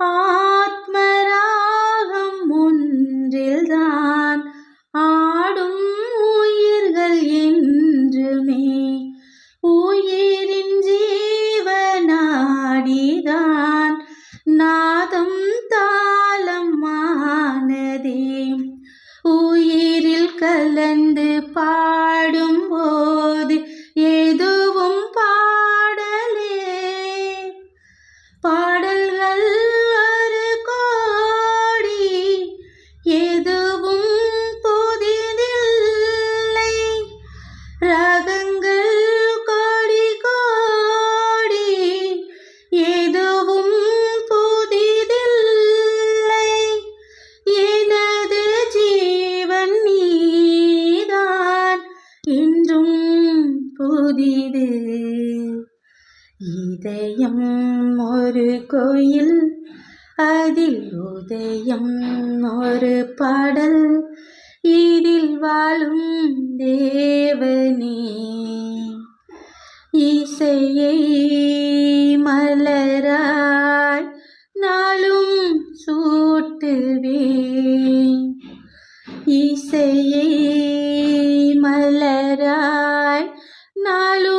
ஆத்மராகம் ஒன்றில்தான் ஆடும் உயிர்கள் என்றுமே. உயிரின் ஜீவனாடிதான் நாதம் தாளமானதே உயிரில் கலன் புதிது இதயம் ஒரு கோயில் அதில் உதயம் ஒரு பாடல். இதில் வாழும் தேவனே இசையை மலராய் நாளும் சூட்டுவேன். இசையை నాలు